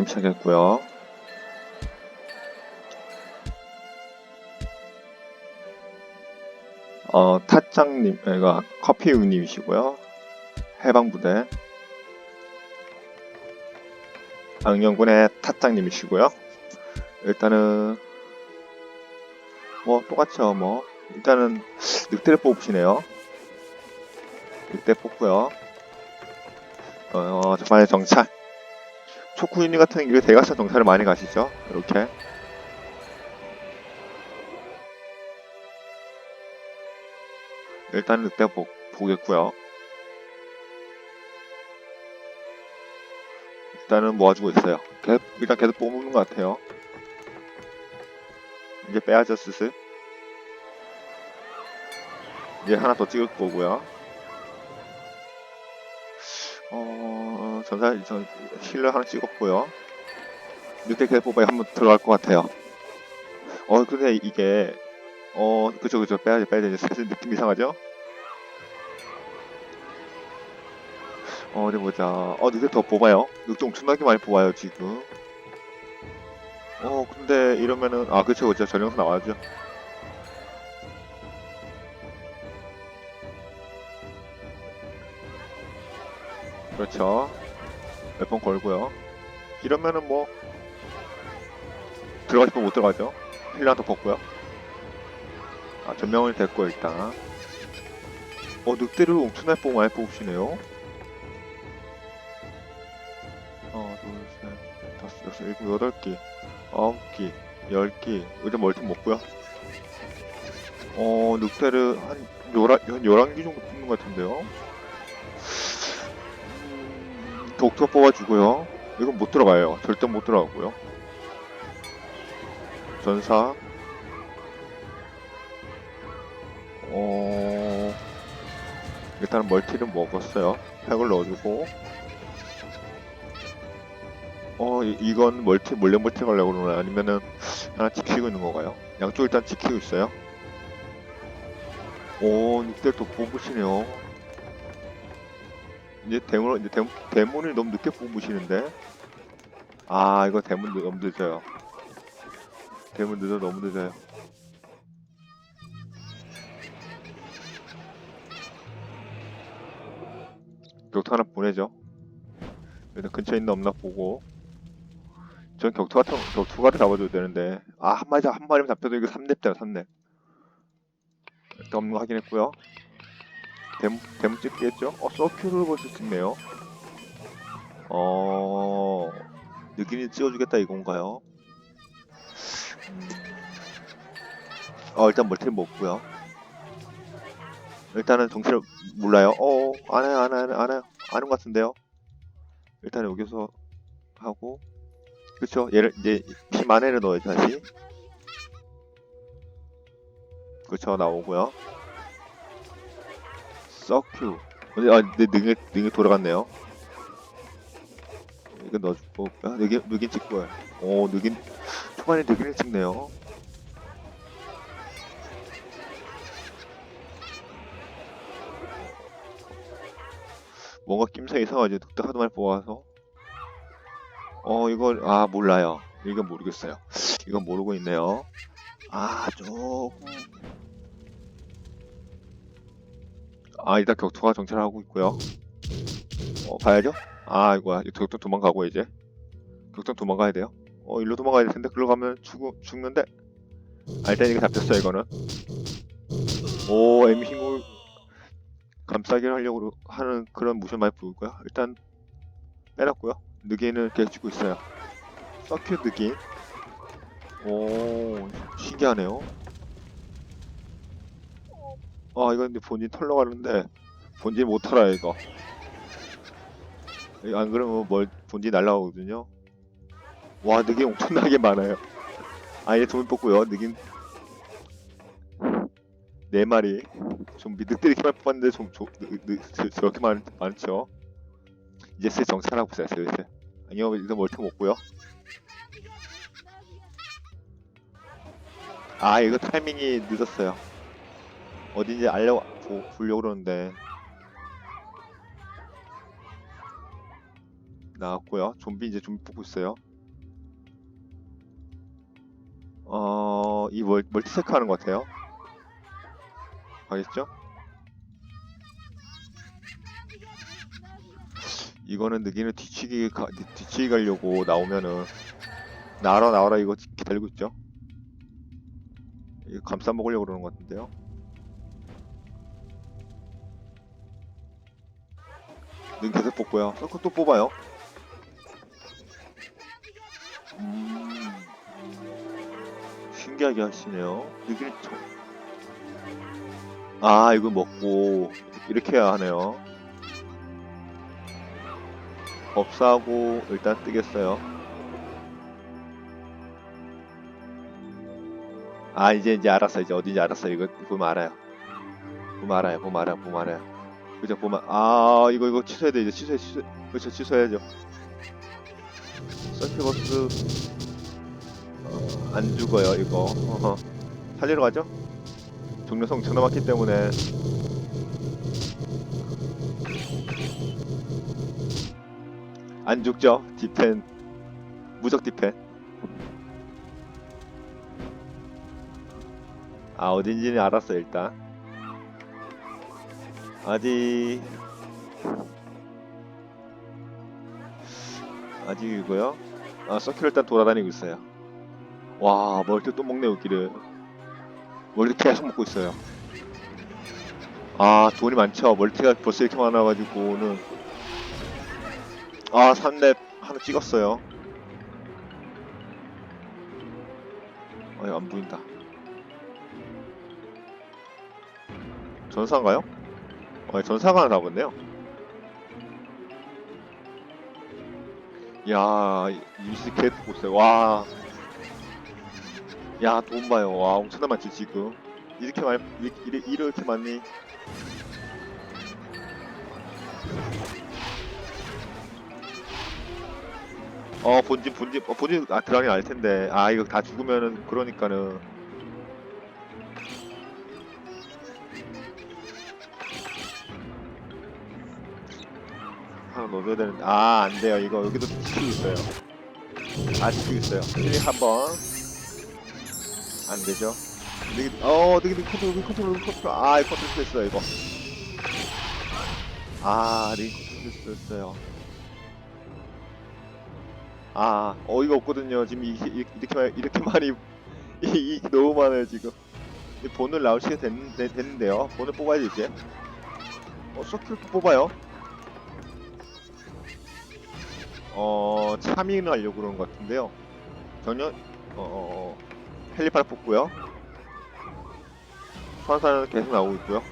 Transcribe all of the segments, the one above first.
자, 게임 시작했고요. 어, 타짱님, 그러니까 커피우님이시고요. 해방부대. 악령군의 타짱님이시고요. 일단은 뭐 똑같죠, 뭐. 일단은 늑대를 뽑으시네요. 늑대 뽑고요. 어, 저번에 정찰. 초쿠유니 같은 경우에 대각선 정찰을 많이 가시죠. 이렇게. 일단 늑대 보, 보겠고요. 일단은 모아주고 있어요. 계속, 일단 계속 뽑는 것 같아요. 이제 빼야죠, 슬슬. 이제 하나 더 찍을 거고요. 어, 전사, 전, 힐러 하나 찍었고요. 계속 뽑아야 한번 들어갈 것 같아요. 어, 근데 이게, 어, 그쵸, 그쵸. 빼야지, 빼야지. 슬슬 느낌 이상하죠? 어, 어디 보자. 어, 늑대 더 뽑아요. 늑대 엄청나게 많이 뽑아요, 지금. 어, 근데 이러면은, 아, 그쵸, 그쵸. 전용수 나와야죠. 그렇죠. 몇 번 걸고요. 이러면은 뭐, 들어가 싶으면 못 들어가죠. 힐러한테 벗고요. 아, 전명을 됐고, 일단. 어, 늑대를 엄청나게 뽑, 많이 뽑으시네요. 하나, 둘, 셋, 다섯, 여섯, 일곱, 여덟 개, 아홉 개, 열 개. 일단 멀티 먹고요. 어, 늑대를 한 열한, 한 열한 개 정도 뽑는 것 같은데요. 음, 독도 뽑아주고요. 이건 못 들어가요. 절대 못 들어가고요. 전사. 어, 일단 멀티를 먹었어요. 팩을 넣어주고. 어, 이, 이건 멀티, 몰래 멀티 가려고 그러나? 아니면은, 하나 지키고 있는 건가요? 양쪽 일단 지키고 있어요. 오, 늑대 또 뽑으시네요. 이제 대문, 이제 대, 대문을 너무 늦게 뽑으시는데? 아, 이거 대문 너무 늦어요. 대문 늦어, 너무 늦어요. 격투 하나 보내죠. 일단 근처에 있나 없나 보고. 전 격투 같은, 격투가를 잡아줘야 되는데. 아, 한 마리, 한 마리만 잡혀도 이거 3렙잖아, 3렙. 일단 없는 거 확인했고요. 데모, 데모 찍겠죠? 어, 서큐를 볼 수 있네요. 어, 느낌이 찍어주겠다 이건가요? 음. 어, 일단 멀티를 먹고요. 일단은 정체를 몰라요. 어, 안 해요, 안 해요, 안 해요. 아는 것 같은데요. 일단 여기서 하고, 그쵸? 얘를, 이제, 힘 안에를 넣어야지, 다시. 그쵸, 나오고요. 서큐. 근데, 아, 내 능이, 능이 돌아갔네요. 이거 넣어주고, 아, 느긴, 느긴 찍고요. 오, 느긴, 초반에 느긴을 찍네요. 뭔가 낌새 이상하지. 늑대 하도 많이 뽑아서. 어, 이걸, 아, 몰라요. 이건 모르겠어요. 이건 모르고 있네요. 아, 조금. 아, 일단 격투가 정찰하고 있고요. 어, 가야죠? 아, 이거야. 격투 도망가고, 이제. 격투 도망가야 돼요. 어, 일로 도망가야 될 텐데, 글로 가면 죽, 죽는데? 이게 잡혔어요, 이거는. 오, 힘을 감싸기를 하려고 하는 그런 모션 많이 보이고요. 일단, 빼놨고요. 느기는 계속 주고 있어요. 서큐 느기. 오, 신기하네요. 아, 이거 근데 본진 털러 가는데, 본진 못 털어요, 이거. 이거 안 그러면 뭘, 본진 날라오거든요. 와, 느낌 엄청나게 많아요. 아예 돈을 뽑고요, 느낌. 네 마리. 좀비 늑대를 이렇게 많이 뽑았는데, 좀, 조, 느, 느, 저, 저렇게 많, 많죠. 이제 슬 정찰하고 있어요, 슬슬. 아니요, 일단 멀티 먹고요. 아, 이거 타이밍이 늦었어요. 어딘지 알려 보, 보려고 그러는데 나왔고요. 좀비 이제 좀비 뽑고 있어요. 어, 이 멀, 멀티 체크 하는 것 같아요. 알겠죠? 이거는 느기는 뒤치기, 가, 뒤치기 가려고 나오면은, 나와라, 나와라, 이거 기다리고 있죠? 이거 감싸 먹으려고 그러는 것 같은데요? 능 계속 뽑고요. 서클 또 뽑아요. 음, 신기하게 하시네요. 느기는 저... 아, 이거 먹고 이렇게 해야 하네요. 법사하고 일단 뜨겠어요. 아, 이제 이제 알았어. 이제 어딘지 알았어. 이거 보면 알아요. 보면 알아요. 보면 알아요. 보면 알아요. 그죠? 보면 아, 이거 이거 취소해야 돼. 이제 취소해 취소. 그렇죠. 취소해야죠. 서큐버스 어, 안 죽어요. 이거. 어허. 살리러 가죠? 종료성 전화 맞기 때문에 안 죽죠? 디펜 무적 디펜 아 어딘지는 알았어 일단 아직 아직이고요? 아 서큐를 일단 돌아다니고 있어요. 와 멀티 또 먹네 웃기를. 멀티 계속 먹고 있어요. 아 돈이 많죠. 멀티가 벌써 이렇게 많아가지고는. 아 3렙 하나 찍었어요. 아니 안 보인다. 전사인가요? 어, 전사가 하나 잡았네요. 야, 개 보고 있어요. 와. 야, 돈 봐요. 와, 엄청나 많지, 지금. 이렇게 많이, 이렇게, 이렇게 많니? 어, 본진, 본진, 어, 본진, 아, 들어가긴 알 텐데. 아, 이거 다 죽으면은, 그러니까는. 넣어줘야 되는데. 아 안돼요. 이거 여기도 지키고 있어요. 아 지키고 있어요. 클릭 한번. 안되죠? 여기 어 여기 컨트롤 컨트롤 컨트롤. 아 컨트롤 됐어요 이거. 아링 컨트롤 됐어요. 아 어이가 없거든요. 지금 이, 이, 이렇게 이렇게 많이 이, 이 너무 많아요 지금. 이 본을 나올 시간 됐, 됐, 됐는데요. 본을 뽑아야지 이제. 어 서클 뽑아요 어, 차밍을 하려고 그러는 것 같은데요. 전혀, 어, 어, 헬리파를 뽑고요. 소환사는 계속 나오고 있고요.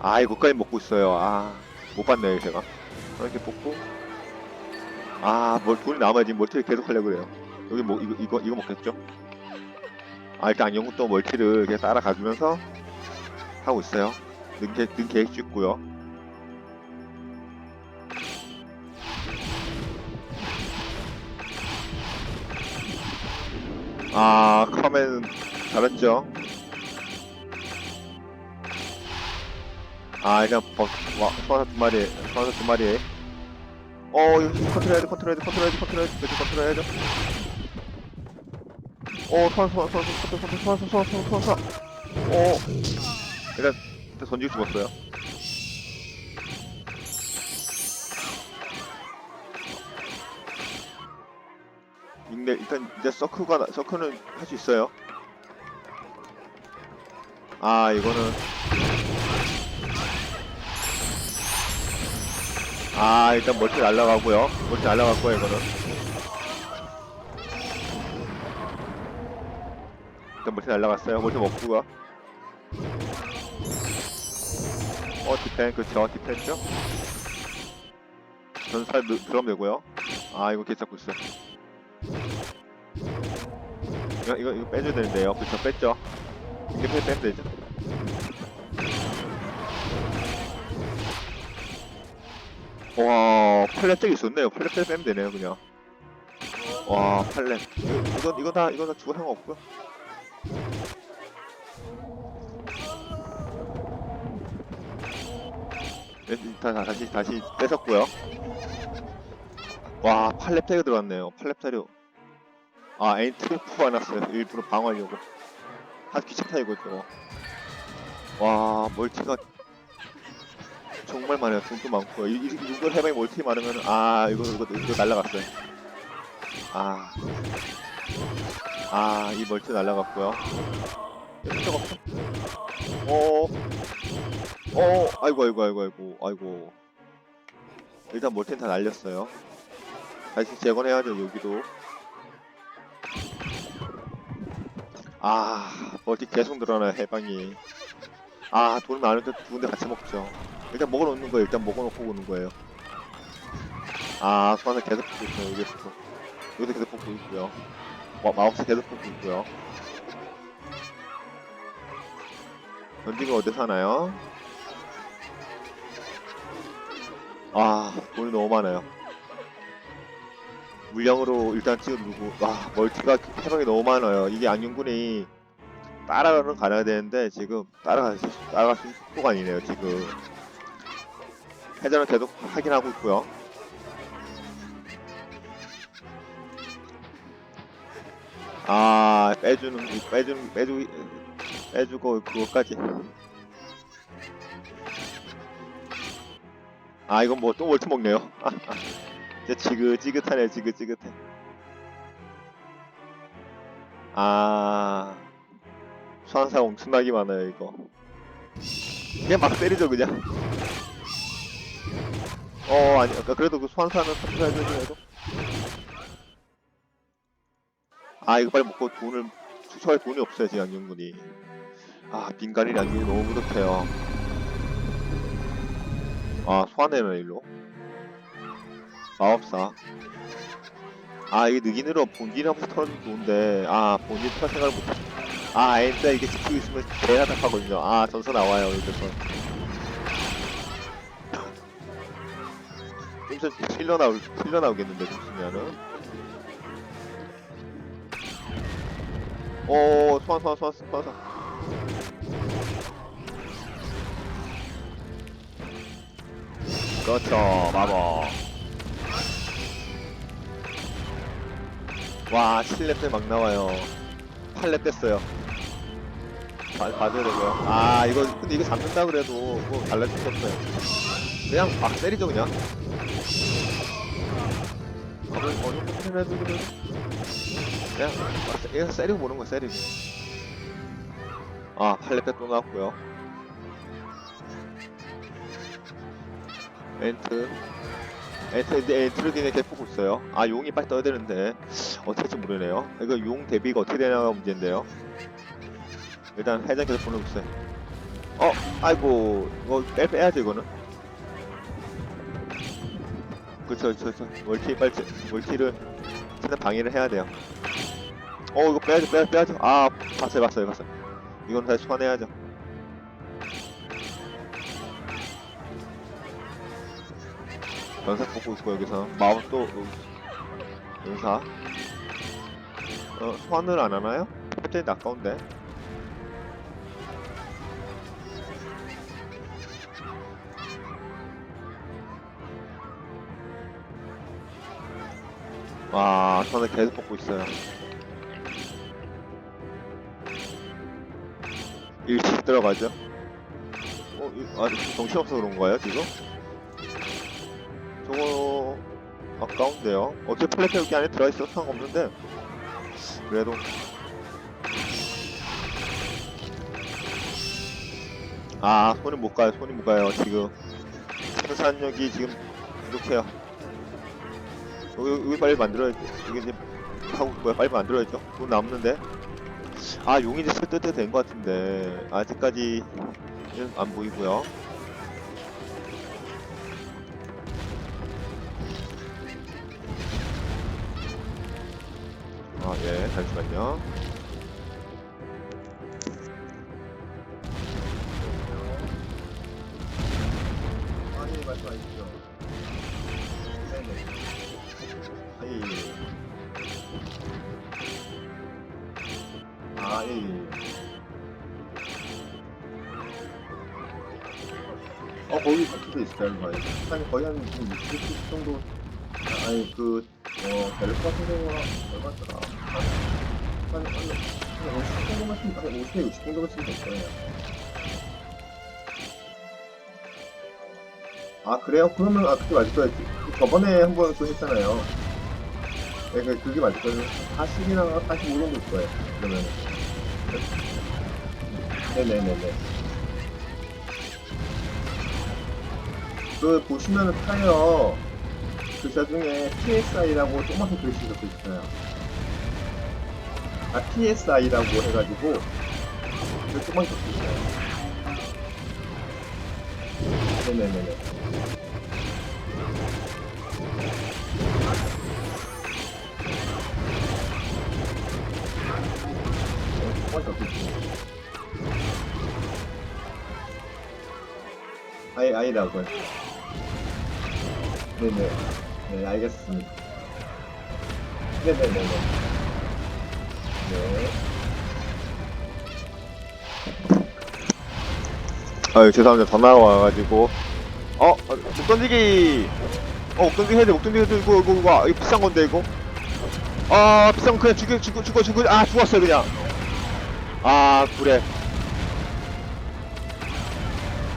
아, 이거까지 먹고 있어요. 아, 못 봤네요, 제가. 이렇게 뽑고. 아, 뭘, 돈이 남아야지 멀티를 계속 하려고 그래요. 여기 뭐, 이거, 이거, 이거 먹겠죠? 아, 일단 영국도 멀티를 이렇게 따라가주면서 하고 있어요. 능, 계획- 능 계획 찍고요. 아, 카멘 잘했죠. 아, 그냥 버, 와, 소환사 두 마리, 소환사 두 마리. 어, 이거 컨트롤 해야 돼, 컨트롤 해야 돼, 컨트롤 해야 돼, 컨트롤 해야 돼, 이렇게 컨트롤 해야죠. 어, 소환사, 소환사, 소환사, 소환사, 소환사, 소환사, 소환사. 어, 일단, 일단 던지고 죽었어요. 근데 일단 이제 서크가 나- 서크는 할 수 있어요. 아 이거는 아 일단 멀티 날라가고요. 멀티 날라갔고요 이거는. 일단 멀티 날라갔어요. 멀티 먹고요. 어 디펜 그쵸 디펜죠? 전살 들어가면 되고요. 아 이거 괜찮고 있어. 이거 이거 이거 빼줘야 되는데요. 그쵸 뺐죠. 이게 빼 빼면 되죠. 와 팔렙 짝이 좋네요. 팔렙 짝 빼면 되네요 그냥. 와 팔렙. 이거 이거 이거 다 이거 다 죽어 상관 없고요. 네, 일단 다시 다시 뺏었고요. 와, 팔렙타이가 들어갔네요. 팔렙타이 로. 아, 엔트를 뽑아놨어요. 일부러 방어하려고. 아, 귀찮다, 이거, 저거. 와, 멀티가 정말 많아요. 돈도 많고요. 이, 이, 이걸 해방이 멀티 많으면, 아, 이거, 이거, 이거 날라갔어요. 아. 아, 이 멀티 날라갔고요. 어, 어, 아이고, 아이고, 아이고, 아이고, 아이고. 일단 멀티는 다 날렸어요. 다시 재건해야죠, 여기도. 아, 멀티 계속 늘어나요, 해방이. 아, 돈 많은데 두 군데 같이 먹죠. 일단 먹어놓는 거예요, 일단 먹어놓고 오는 거예요. 아, 소환을 계속 뽑고 있어요, 여기서도. 여기도 계속 뽑고 있고요. 마, 마우스 계속 뽑고 있고요. 전지가 어디서 하나요? 아, 돈이 너무 많아요. 물량으로 일단 찍어 누르고, 와, 멀티가 해방이 너무 많아요. 이게 안윤군이 따라가는 가야 되는데, 지금 따라갈 수, 따라갈 수 있는 속도가 아니네요, 지금. 회전을 계속 하긴 하고 있고요. 아, 빼주는, 빼주는, 빼주, 빼주고, 그거까지. 아, 이건 뭐 또 월트 먹네요. 이제 지긋지긋하네, 지긋지긋해. 아, 수환사 엄청나게 많아요, 이거. 그냥 막 때리죠, 그냥. 어, 아니, 아까 그래도 그 수환사는 선수해줘야 해도. 아, 이거 빨리 먹고 돈을, 수초할 돈이 없어요, 지금 양경군이. 아, 빈간이 양경이 너무 무덕해요. 아, 소환해면 일로. 마법사. 아, 이게 느긴으로 본진 한번 털어주면 좋은데, 아, 본진 털 생각을 못해. 아, 진짜 이게 지키고 있으면 개가 답하거든요. 아, 전서 나와요, 여기서. 좀 있으면 실려 나올, 실려 나오겠는데, 좀 있으면은. 오, 소환, 소환, 소환, 소환, 소환. 그렇죠, 마법. 와, 7렙 때막 나와요. 8렙 뗐어요. 봐, 봐줘야 되고요. 아, 이거, 근데 이거 잡는다 그래도 뭐 달라질 게 없어요. 그냥 막 때리죠, 그냥. 어느, 어느 해도 그래. 그냥, 막 세- 그냥 세리고 보는 거야, 세리고. 아, 8렙 때또 나왔고요. 엔트. 엔트, 뒤에 계속 보고 있어요. 아, 용이 빨리 떠야 되는데. 어떻게 할지 모르네요. 이거 용 대비가 어떻게 되냐가 문제인데요. 일단 해장 계속 보내고 있어요. 어, 아이고, 이거 빼, 빼야죠, 이거는. 그쵸, 그쵸, 그쵸. 멀티, 빨리, 멀티를, 최대한 방해를 해야 돼요. 어, 이거 빼야죠, 빼야죠, 빼야죠. 아, 봤어요, 봤어요, 봤어요. 이건 다시 소환해야죠. 연사 뽑고 있고, 여기서. 마운 또, 어, 연사. 어, 소환을 안 하나요? 갑자기 아까운데. 와, 소환을 계속 뽑고 있어요. 일찍 들어가죠. 어, 이- 아, 정신없어 그런 거예요, 지금? 저거, 아까운데요. 어차피 플랫 여기 안에 들어있어도 상관없는데, 그래도. 아 손이 못 가요 손이 못 가요 지금. 생산력이 지금 부족해요. 여기, 여기 빨리 만들어야죠 이게 이제 하고 뭐야 빨리 만들어야죠. 돈 남는데. 아 용이 이제 쓸 때가 된것 같은데. 아직까지 안 보이고요 아 예 잠시만요 아니 말씀하십시오. 네네. 아이 아 예. 예. 어 거기 있어요 거의? 한 거의 한 60분 정도 아니 그 어, 벨파 경우가 얼마더라? 한, 한, 한, 한 50 정도만 쓰면, 한 50에 60 정도만 쓰면 될 거예요. 아, 그래요? 그러면, 아, 그게 맞을 거예요. 그 저번에 한번그 했잖아요. 네, 그, 그게 맞을 거예요. 40이나 45 정도 일 거예요. 그러면. 네네네네. 그, 보시면은 타이어, 글자 중에 PSI라고 조그맣게 글씨 적혀 있어요. 아, PSI라고 해가지고, 그 조그맣게 적혀 있어요. 네네네네. 네, 조그맣게 적혀 있어요. 아이, 아이라고요. 네네. 네, 알겠습니다. 네네네네. 네. 아유 죄송합니다 전화가 와가지고 어? 어, 목 던지기 어, 목 던지기 해야 돼, 목 던지기 해야 돼, 이거, 이거, 이거, 아, 이거 비싼 건데, 이거? 아, 비싼 거 그냥 죽여, 죽여, 죽여, 죽여, 아, 죽었어요, 그냥. 아, 그래.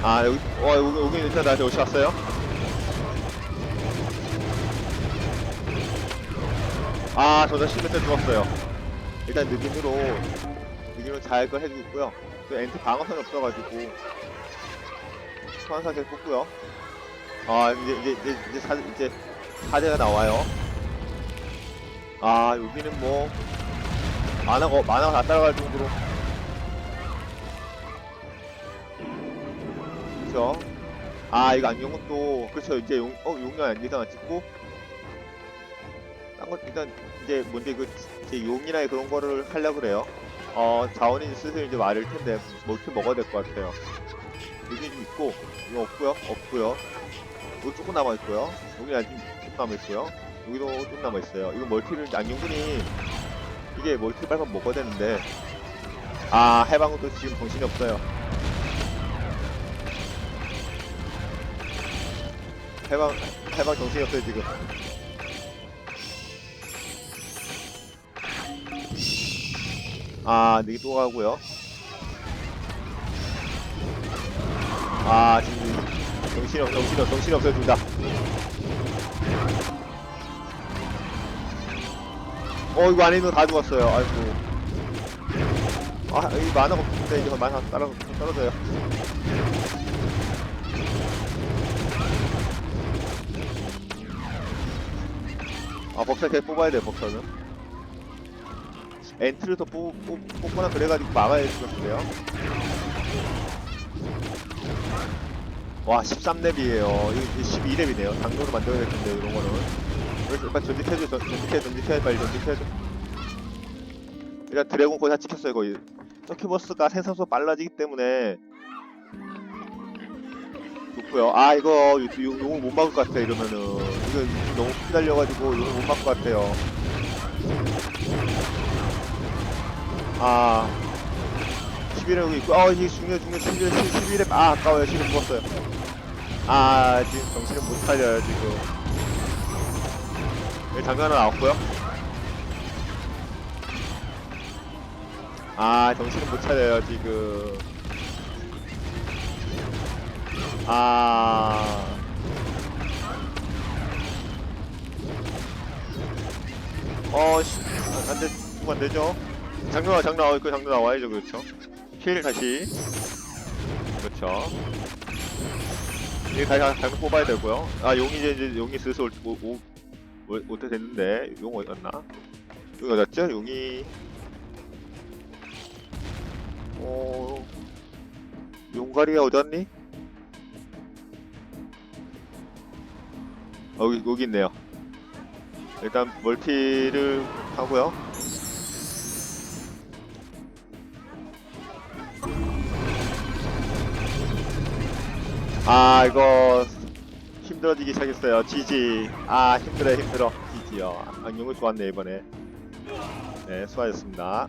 아, 여기, 어, 여기, 여기 일단 나한테 오시 왔어요? 아, 저 자식 몇대 죽었어요. 일단 느낌으로, 느낌으로 잘거 해주고 있고요. 그 엔트 방어선이 없어가지고, 소환사 계속 뽑고요. 아, 이제, 이제, 이제, 이제, 사, 이제, 사제가 나와요. 아, 여기는 뭐, 만화가, 만화가 다 따라갈 정도로. 그쵸. 아, 이거 안경은 또, 그쵸, 이제 용, 어, 용량 안경만 찍고, 딴 거, 일단, 이제, 뭔데, 그, 용이나 그런 거를 하려고 그래요. 어, 자원이 슬슬 이제 마를 텐데, 뭐, 이렇게 먹어야 될 것 같아요. 여기 좀 있고, 이거 없고요? 없고요. 이거 조금 남아 있고요. 여기 아직 조금 남아 있고요. 여기도 좀 남아 있어요. 이거 멀티를 안경군이 이게 멀티 빨간 먹어야 되는데. 아 해방도 지금 정신이 없어요. 해방 해방 정신이 없어요 지금 아 여기 또 가고요. 아 지금 정신이 없 정신이 없 정신이 없어요 둘다. 어 이거 안에 있는 거 다 죽었어요. 아이고. 아 이 만화가 없는데 이제 만화 따라 떨어져요. 아 법사 계속 뽑아야 돼요 법사는 엔트를 더 뽑, 뽑, 뽑 거나 그래가지고 막아야 될 것 같은데요. 와 13렙이에요. 이거 12렙이네요. 당도로 만들어야 될 텐데 이런 거는. 그래서 빨리 전직해줘 전- 전직해 전직해 빨리 전직해줘 일단 드래곤 거의 다 찍혔어요 거의. 서큐버스가 생산수가 빨라지기 때문에. 좋고요. 아 이거 용을 못 막을 것 같아 이러면은. 이거 너무 기다려가지고 용을 못 막을 것 같아요 아. 11회 여기 있고 아 이게 중요 중요 11회 11회 아 아까워요. 지금 죽었어요. 아 지금 정신을 못 차려요 지금. 여기 장난 하나 나왔고요. 아 정신을 못 차려요 지금. 아. 어, 씨, 안, 안 돼, 죽으면 안 되죠? 장난, 장난 나와 있고, 장난 나와야죠, 그렇죠? 킬 다시. 그렇죠. 이게 다시 장난 뽑아야 되고요. 아, 용이 이제, 용이 슬슬 올, 오, 오, 올, 올때 됐는데, 용 어디 갔나? 용이 어디갔죠? 용이. 어, 용가리가 어디갔니? 어, 여기, 여기 있네요. 일단 멀티를 하고요. 아 이거 힘들어지기 시작했어요. 지지. 아 힘들어 힘들어. 지지요. 안경을 좋았네 이번에. 네 수고하셨습니다.